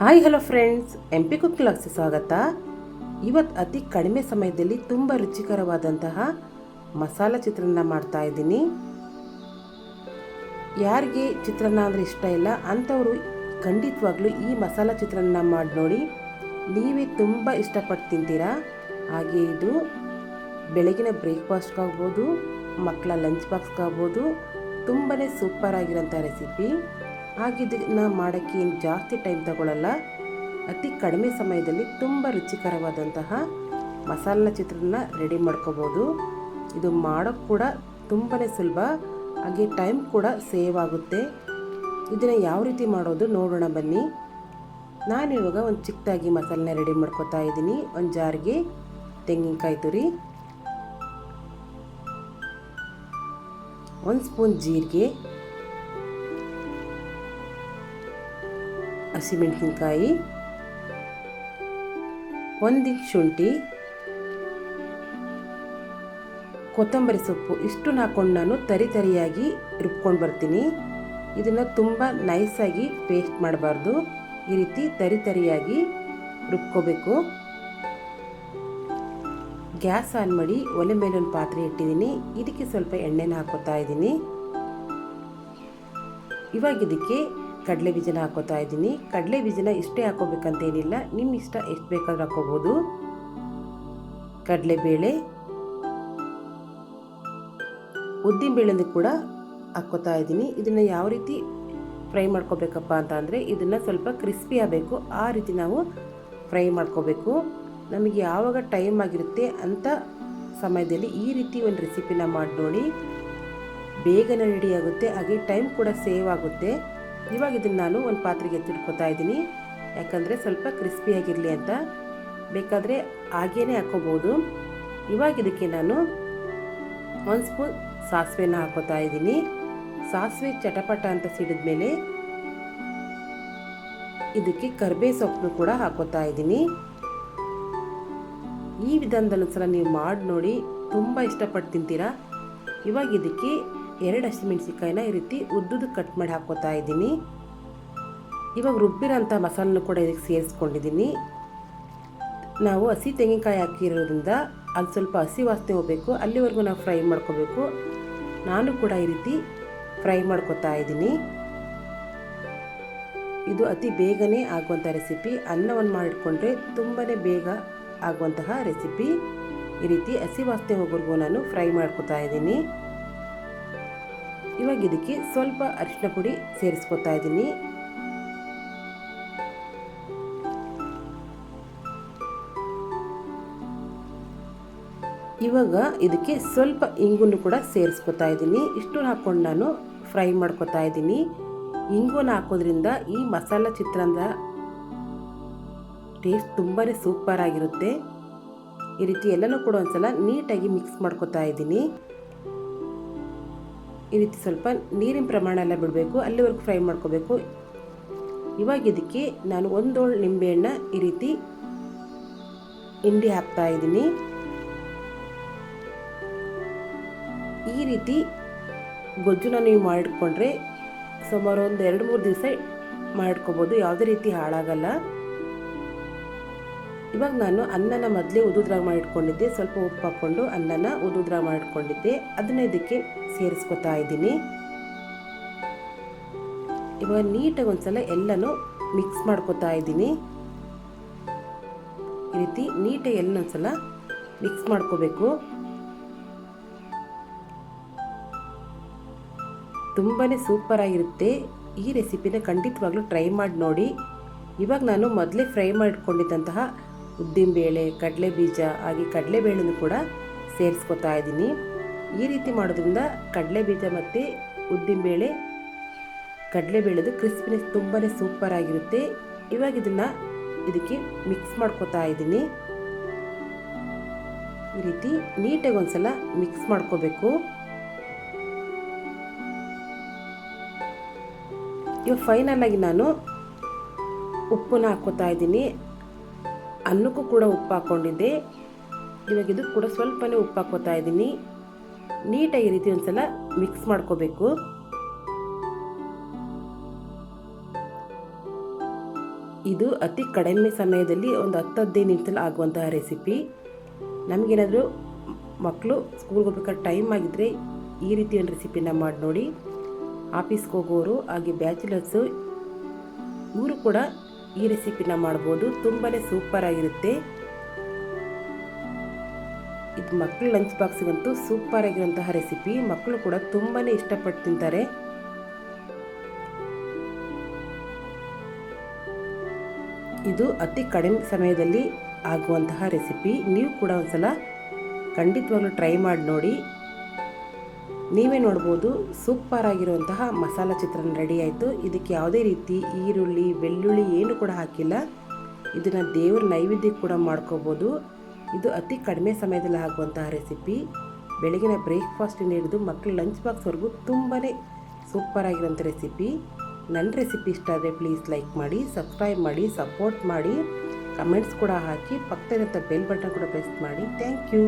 Hi hello friends, M P cook ಸ್ವಾಗತ. ಇವತ್ತು ಅತಿ ಕಡಿಮೆ ಸಮಯದಲ್ಲಿ ತುಂಬ ರುಚಿಕರವಾದಂತಹ ಮಸಾಲ ಚಿತ್ರಾನ್ನ ಮಾಡ್ತಾ ಇದ್ದೀನಿ. ಯಾರಿಗೆ ಚಿತ್ರಾನ್ನ ಅಂದರೆ ಇಷ್ಟ ಇಲ್ಲ, ಅಂಥವರು ಖಂಡಿತವಾಗ್ಲೂ ಈ ಮಸಾಲ ಚಿತ್ರಾನ್ನ ಮಾಡಿ ನೋಡಿ. ನೀವೇ ತುಂಬ ಇಷ್ಟಪಟ್ಟು ತಿಂತೀರಾ? ಹಾಗೆ ಇದು ಬೆಳಗಿನ ಬ್ರೇಕ್ಫಾಸ್ಟ್ಗಾಗ್ಬೋದು, ಮಕ್ಕಳ ಲಂಚ್ ಬಾಕ್ಸ್ಗಾಗ್ಬೋದು ತುಂಬಾ ಸೂಪರ್ ಆಗಿರೋಂಥ ರೆಸಿಪಿ. ಹಾಗೆ ಇದನ್ನು ಮಾಡೋಕ್ಕೆ ಏನು ಜಾಸ್ತಿ ಟೈಮ್ ತಗೊಳ್ಳಲ್ಲ ಅತಿ ಕಡಿಮೆ ಸಮಯದಲ್ಲಿ ತುಂಬ ರುಚಿಕರವಾದಂತಹ ಮಸಾಲ ಚಿತ್ರನ ರೆಡಿ ಮಾಡ್ಕೋಬೋದು. ಇದು ಮಾಡೋಕ್ಕೆ ಕೂಡ ತುಂಬಾ ಸುಲಭ, ಹಾಗೆ ಟೈಮ್ ಕೂಡ ಸೇವ್ ಆಗುತ್ತೆ. ಇದನ್ನು ಯಾವ ರೀತಿ ಮಾಡೋದು ನೋಡೋಣ ಬನ್ನಿ. ನಾನಿವಾಗ ಒಂದು ಚಿಕ್ಕದಾಗಿ ಮಸಾಲನ ರೆಡಿ ಮಾಡ್ಕೊತಾ ಇದ್ದೀನಿ. ಒಂದು ಜಾರಿಗೆ ತೆಂಗಿನಕಾಯಿ ತುರಿ, ಒಂದು ಸ್ಪೂನ್ ಜೀರಿಗೆ ಹಸಿಮೆಣಸಿನ್ಕಾಯಿ ಒಂದು ಶುಂಠಿ, ಕೊತ್ತಂಬರಿ ಸೊಪ್ಪು ಇಷ್ಟು ಹಾಕೊಂಡು ನಾನು ತರಿ ತರಿಯಾಗಿ ರುಬ್ಕೊಂಡು ಬರ್ತೀನಿ. ಇದನ್ನು ತುಂಬ ನೈಸಾಗಿ ಪೇಸ್ಟ್ ಮಾಡಬಾರ್ದು. ಈ ರೀತಿ ತರಿ ತರಿಯಾಗಿ ರುಬ್ಕೋಬೇಕು. ಗ್ಯಾಸ್ ಆನ್ ಮಾಡಿ ಒಲೆ ಮೇಲೆ ಒಂದು ಪಾತ್ರೆ ಇಟ್ಟಿದ್ದೀನಿ. ಇದಕ್ಕೆ ಸ್ವಲ್ಪ ಎಣ್ಣೆನ ಹಾಕೋತಾ ಇದ್ದೀನಿ. ಇವಾಗ ಇದಕ್ಕೆ ಕಡಲೆ ಬೀಜನ ಹಾಕೋತಾ ಇದ್ದೀನಿ. ಕಡಲೆ ಬೀಜನ ಇಷ್ಟೇ ಹಾಕೋಬೇಕಂತೇನಿಲ್ಲ. ನಿಮ್ಮ ಇಷ್ಟ ಎಷ್ಟು ಬೇಕಾದ್ರೂ ಹಾಕೋಬೋದು. ಕಡಲೆಬೇಳೆ, ಉದ್ದಿನಬೇಳೆನೂ ಕೂಡ ಹಾಕ್ಕೋತಾ ಇದ್ದೀನಿ. ಇದನ್ನು ಯಾವ ರೀತಿ ಫ್ರೈ ಮಾಡ್ಕೋಬೇಕಪ್ಪ ಅಂತ ಅಂದರೆ, ಇದನ್ನು ಸ್ವಲ್ಪ ಕ್ರಿಸ್ಪಿ ಆಗಬೇಕು. ಆ ರೀತಿ ನಾವು ಫ್ರೈ ಮಾಡ್ಕೋಬೇಕು. ನಮಗೆ ಯಾವಾಗ ಟೈಮ್ ಆಗಿರುತ್ತೆ ಅಂತ ಸಮಯದಲ್ಲಿ ಈ ರೀತಿ ಒಂದು ರೆಸಿಪಿನ ಮಾಡಿ ನೋಡಿ. ಬೇಗನೆ ರೆಡಿ ಆಗುತ್ತೆ. ಹಾಗೆ ಟೈಮ್ ಕೂಡ ಸೇವ್ ಆಗುತ್ತೆ. ಇವಾಗ ಇದನ್ನು ನಾನು ಒಂದು ಪಾತ್ರೆಗೆ ಎತ್ತಿಡ್ಕೊತಾ ಇದ್ದೀನಿ. ಯಾಕಂದರೆ ಸ್ವಲ್ಪ ಕ್ರಿಸ್ಪಿಯಾಗಿರಲಿ ಅಂತ. ಬೇಕಾದರೆ ಹಾಗೇ ಹಾಕೋಬೋದು. ಇವಾಗ ಇದಕ್ಕೆ ನಾನು ಒಂದು ಸ್ಪೂನ್ ಸಾಸಿವೆನ ಹಾಕೋತಾ ಇದ್ದೀನಿ. ಸಾಸಿವೆ ಚಟಪಟ ಅಂತ ಸಿಡಿದ ಮೇಲೆ ಇದಕ್ಕೆ ಕರ್ಬೇ ಸೊಪ್ಪನ್ನು ಕೂಡ ಹಾಕೋತಾ ಇದ್ದೀನಿ. ಈ ವಿಧಾನದಲ್ಲಿ ಒಂದ್ಸಲ ನೀವು ಮಾಡಿ ನೋಡಿ, ತುಂಬ ಇಷ್ಟಪಟ್ಟು ತಿಂತೀರಾ? ಇವಾಗ ಇದಕ್ಕೆ ಎರಡು ಹಸಿಮೆಣಸಿಕಾಯಿನ ಈ ರೀತಿ ಉದ್ದುದು ಕಟ್ ಮಾಡಿ ಹಾಕೋತಾ ಇದ್ದೀನಿ. ಇವಾಗ ರುಬ್ಬಿರೋಂಥ ಮಸಾಲನ್ನು ಕೂಡ ಇದಕ್ಕೆ ಸೇರಿಸ್ಕೊಂಡಿದ್ದೀನಿ. ನಾವು ಹಸಿ ತೆಂಗಿನಕಾಯಿ ಹಾಕಿರೋದ್ರಿಂದ ಅದು ಸ್ವಲ್ಪ ಹಸಿ ವಾಸನೆ ಹೋಗಬೇಕು, ಅಲ್ಲಿವರೆಗೂ ನಾವು ಫ್ರೈ ಮಾಡ್ಕೋಬೇಕು. ನಾನು ಕೂಡ ಈ ರೀತಿ ಫ್ರೈ ಮಾಡ್ಕೋತಾ ಇದ್ದೀನಿ. ಇದು ಅತಿ ಬೇಗನೆ ಆಗುವಂಥ ರೆಸಿಪಿ. ಅನ್ನವನ್ನು ಮಾಡಿಟ್ಕೊಂಡ್ರೆ ತುಂಬಾ ಬೇಗ ಆಗುವಂತಹ ರೆಸಿಪಿ. ಈ ರೀತಿ ಹಸಿ ವಾಸನೆ ಹೋಗೋರ್ಗೂ ನಾನು ಫ್ರೈ ಮಾಡ್ಕೋತಾ ಇದ್ದೀನಿ. ಇವಾಗ ಇದಕ್ಕೆ ಸ್ವಲ್ಪ ಅರಿಶಿನ ಪುಡಿ ಸೇರಿಸ್ಕೊತಾ ಇದ್ದೀನಿ. ಇವಾಗ ಇದಕ್ಕೆ ಸ್ವಲ್ಪ ಇಂಗುನ್ನು ಕೂಡ ಸೇರಿಸ್ಕೊತಾ ಇದ್ದೀನಿ. ಇಷ್ಟು ಹಾಕ್ಕೊಂಡು ನಾನು ಫ್ರೈ ಮಾಡ್ಕೊತಾ ಇದ್ದೀನಿ. ಇಂಗುನ ಹಾಕೋದ್ರಿಂದ ಈ ಮಸಾಲ ಚಿತ್ರಾನ್ನ ಟೇಸ್ಟ್ ತುಂಬಾ ಸೂಪರ್ ಆಗಿರುತ್ತೆ. ಈ ರೀತಿ ಎಲ್ಲನೂ ಕೂಡ ಒಂದ್ಸಲ ನೀಟಾಗಿ ಮಿಕ್ಸ್ ಮಾಡ್ಕೊತಾ ಇದ್ದೀನಿ. ಈ ರೀತಿ ಸ್ವಲ್ಪ ನೀರಿನ ಪ್ರಮಾಣ ಎಲ್ಲ ಬಿಡಬೇಕು, ಅಲ್ಲಿವರೆಗೂ ಫ್ರೈ ಮಾಡ್ಕೋಬೇಕು. ಇವಾಗ ಇದಕ್ಕೆ ನಾನು ಒಂದೋಳು ನಿಂಬೆಹಣ್ಣ ಈ ರೀತಿ ಹಿಂಡಿ ಹಾಕ್ತಾ ಇದ್ದೀನಿ. ಈ ರೀತಿ ಗೊಜ್ಜುನ ನೀವು ಮಾಡಿಟ್ಕೊಂಡ್ರೆ ಸುಮಾರು ಒಂದು ಎರಡು ಮೂರು ದಿವಸ ಮಾಡ್ಕೋಬೋದು, ಯಾವುದೇ ರೀತಿ ಹಾಳಾಗಲ್ಲ. ಇವಾಗ ನಾನು ಅನ್ನನ ಮೊದಲೇ ಉದುದ್ರಾಗ ಮಾಡಿಟ್ಕೊಂಡಿದ್ದೆ, ಸ್ವಲ್ಪ ಉಪ್ಪು ಹಾಕ್ಕೊಂಡು ಅನ್ನನ ಉದುದ್ರಾಗ ಮಾಡಿಟ್ಕೊಂಡಿದ್ದೆ. ಅದನ್ನ ಇದಕ್ಕೆ ಸೇರಿಸ್ಕೊತಾ ಇದ್ದೀನಿ. ಇವಾಗ ನೀಟಾಗಿ ಒಂದ್ಸಲ ಎಲ್ಲನೂ ಮಿಕ್ಸ್ ಮಾಡ್ಕೊತಾ ಇದ್ದೀನಿ. ಈ ರೀತಿ ನೀಟಾಗಿ ಎಲ್ಲ ಒಂದ್ಸಲ ಮಿಕ್ಸ್ ಮಾಡ್ಕೋಬೇಕು. ತುಂಬಾ ಸೂಪರ್ ಆಗಿರುತ್ತೆ. ಈ ರೆಸಿಪಿನ ಖಂಡಿತವಾಗ್ಲೂ ಟ್ರೈ ಮಾಡಿ ನೋಡಿ. ಇವಾಗ ನಾನು ಮೊದಲೇ ಫ್ರೈ ಮಾಡಿಟ್ಕೊಂಡಿದ್ದಂತಹ ಉದ್ದಿನಬೇಳೆ ಕಡಲೆ ಬೀಜ ಹಾಗೆ ಕಡಲೆಬೇಳೆನೂ ಕೂಡ ಸೇರಿಸ್ಕೊತಾ ಇದ್ದೀನಿ. ಈ ರೀತಿ ಮಾಡೋದ್ರಿಂದ ಕಡಲೆ ಬೀಜ ಮತ್ತು ಉದ್ದಿನಬೇಳೆ, ಕಡಲೆಬೇಳೆದು ಕ್ರಿಸ್ಪಿನೆಸ್ ತುಂಬಾ ಸೂಪರ್ ಆಗಿರುತ್ತೆ. ಇವಾಗ ಇದನ್ನು ಇದಕ್ಕೆ ಮಿಕ್ಸ್ ಮಾಡ್ಕೋತಾ ಇದ್ದೀನಿ. ಈ ರೀತಿ ನೀಟಾಗಿ ಒಂದ್ಸಲ ಮಿಕ್ಸ್ ಮಾಡ್ಕೋಬೇಕು. ಇವಾಗ ಆಗಿ ನಾನು ಉಪ್ಪನ್ನ ಹಾಕ್ಕೋತಾ ಇದ್ದೀನಿ. ಅನ್ನಕ್ಕೂ ಕೂಡ ಉಪ್ಪು ಹಾಕ್ಕೊಂಡಿದ್ದೆ. ಇವಾಗ ಇದು ಕೂಡ ಸ್ವಲ್ಪನೇ ಉಪ್ಪು ಹಾಕೋತಾ ಇದ್ದೀನಿ. ನೀಟಾಗಿ ರೀತಿ ಒಂದ್ಸಲ ಮಿಕ್ಸ್ ಮಾಡ್ಕೋಬೇಕು. ಇದು ಅತಿ ಕಡಿಮೆ ಸಮಯದಲ್ಲಿ ಒಂದು ಹತ್ತು ಹದಿನೈದು ನಿಮಿಷದಲ್ಲಿ ಆಗುವಂತಹ ರೆಸಿಪಿ ನಮಗೇನಾದರೂ ಮಕ್ಕಳು ಸ್ಕೂಲ್ಗೆ ಹೋಗ್ಬೇಕಾದ್ರೆ ಟೈಮ್ ಆಗಿದ್ದರೆ ಈ ರೀತಿ ಒಂದು ರೆಸಿಪಿನ ಮಾಡಿ ನೋಡಿ ಆಫೀಸ್ಗೆ ಹೋಗೋರು, ಹಾಗೆ ಬ್ಯಾಚುಲರ್ಸು ಇವರು ಕೂಡ ಈ ರೆಸಿಪಿನ ಮಾಡ್ಬೋದು. ತುಂಬಾ ಸೂಪರ್ ಆಗಿರುತ್ತೆ. ಇದು ಮಕ್ಕಳು ಲಂಚ್ ಬಾಕ್ಸಿಗಂತೂ ಸೂಪರ್ ಆಗಿರುವಂತಹ ರೆಸಿಪಿ ಮಕ್ಕಳು ಕೂಡ ತುಂಬಾ ಇಷ್ಟಪಟ್ಟು ತಿಂತಾರೆ. ಇದು ಅತಿ ಕಡಿಮೆ ಸಮಯದಲ್ಲಿ ಆಗುವಂತಹ ರೆಸಿಪಿ ನೀವು ಕೂಡ ಒಂದ್ಸಲ ಖಂಡಿತವಾಗ್ಲೂ ಟ್ರೈ ಮಾಡಿ ನೋಡಿ. ನೀವೇ ನೋಡ್ಬೋದು ಸೂಪರ್ ಆಗಿರುವಂತಹ ಮಸಾಲ ಚಿತ್ರಾನ್ನ ರೆಡಿ ಆಯಿತು. ಇದಕ್ಕೆ ಯಾವುದೇ ರೀತಿ ಈರುಳ್ಳಿ, ಬೆಳ್ಳುಳ್ಳಿ ಏನು ಕೂಡ ಹಾಕಿಲ್ಲ. ಇದನ್ನು ದೇವ್ರ ನೈವೇದ್ಯಕ್ಕೆ ಕೂಡ ಮಾಡ್ಕೋಬೋದು. ಇದು ಅತಿ ಕಡಿಮೆ ಸಮಯದಲ್ಲಿ ಆಗುವಂತಹ ರೆಸಿಪಿ. ಬೆಳಗಿನ ಬ್ರೇಕ್ಫಾಸ್ಟಿಂದ ಹಿಡಿದು ಮಕ್ಕಳು ಲಂಚ್ ಬಾಕ್ಸ್ವರೆಗೂ ತುಂಬಾ ಸೂಪರ್ ಆಗಿರುವಂಥ ರೆಸಿಪಿ. ನನ್ನ ರೆಸಿಪಿ ಇಷ್ಟ ಆದರೆ ಪ್ಲೀಸ್ ಲೈಕ್ ಮಾಡಿ, ಸಬ್ಸ್ಕ್ರೈಬ್ ಮಾಡಿ, ಸಪೋರ್ಟ್ ಮಾಡಿ. ಕಮೆಂಟ್ಸ್ ಕೂಡ ಹಾಕಿ, ಪಕ್ಕದಲ್ಲಿರುವಂಥ ಬೆಲ್ ಬಟನ್ ಕೂಡ ಪ್ರೆಸ್ ಮಾಡಿ. Thank you.